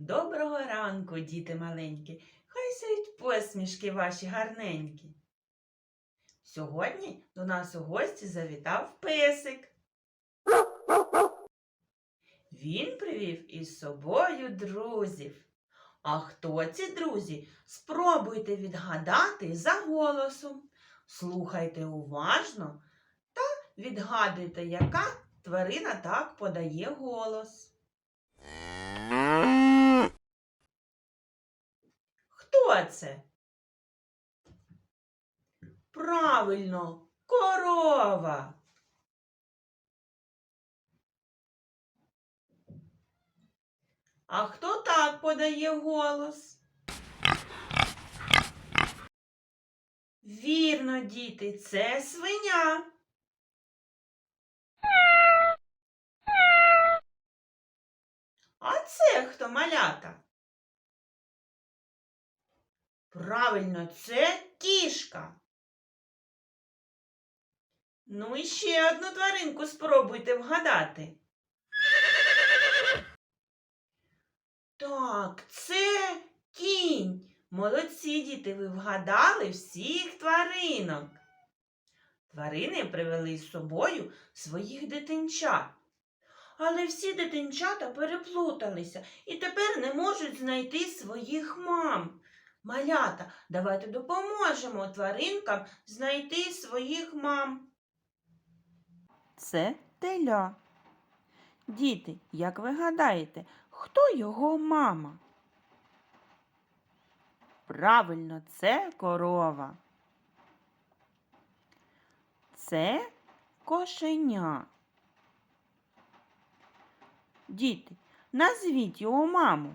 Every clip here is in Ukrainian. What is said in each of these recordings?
Доброго ранку, діти маленькі, хай сяють посмішки ваші гарненькі. Сьогодні до нас у гості завітав песик. Він привів із собою друзів. А хто ці друзі? Спробуйте відгадати за голосом. Слухайте уважно та відгадуйте, яка тварина так подає голос. Хто це? Правильно, корова. А хто так подає голос? Вірно, діти, це свиня. А це хто малята? Правильно, це кішка. Ну і ще одну тваринку спробуйте вгадати. Так, це кінь. Молодці діти, ви вгадали всіх тваринок. Тварини привели з собою своїх дитинчат. Але всі дитинчата переплуталися і тепер не можуть знайти своїх мам. Малята, давайте допоможемо тваринкам знайти своїх мам. Це теля. Діти, як ви гадаєте, хто його мама? Правильно, це корова. Це кошеня. Діти, назвіть його маму.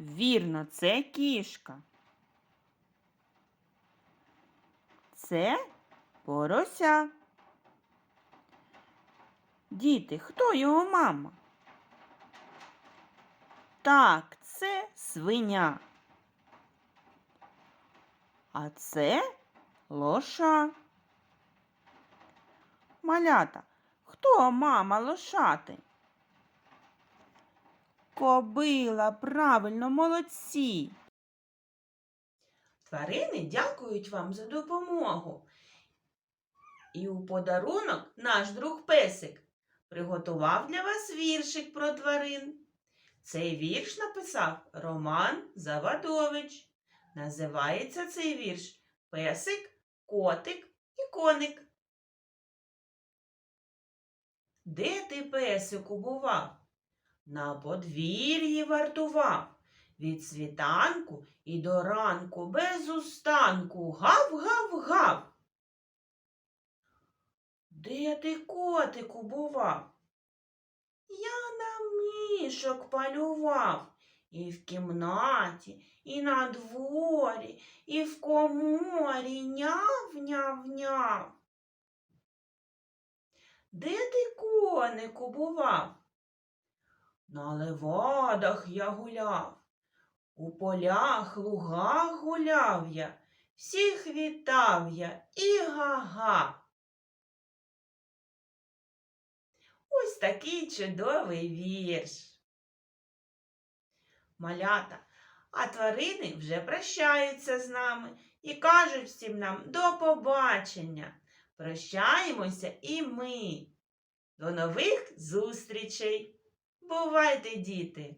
Вірно, це кішка. Це порося. Діти, хто його мама? Так, це свиня. А це лоша. Малята, хто мама лошати? Кобила, правильно, молодці. Тварини дякують вам за допомогу. І у подарунок наш друг песик приготував для вас віршик про тварин. Цей вірш написав Роман Завадович. Називається цей вірш Песик, котик і коник. Де ти, песику, бував? На подвір'ї вартував. Від світанку і до ранку без устанку гав-гав-гав. Де ти, котику, бував? Я на мишок полював і в кімнаті, і на дворі, і в коморі няв-няв-няв. Де ти, конику, бував? На левадах я гуляв, у полях, лугах гуляв я, всіх вітав я і га-га. Ось такий чудовий вірш. Малята, а тварини вже прощаються з нами і кажуть всім нам до побачення. Прощаємося і ми. До нових зустрічей! Бувайте, діти!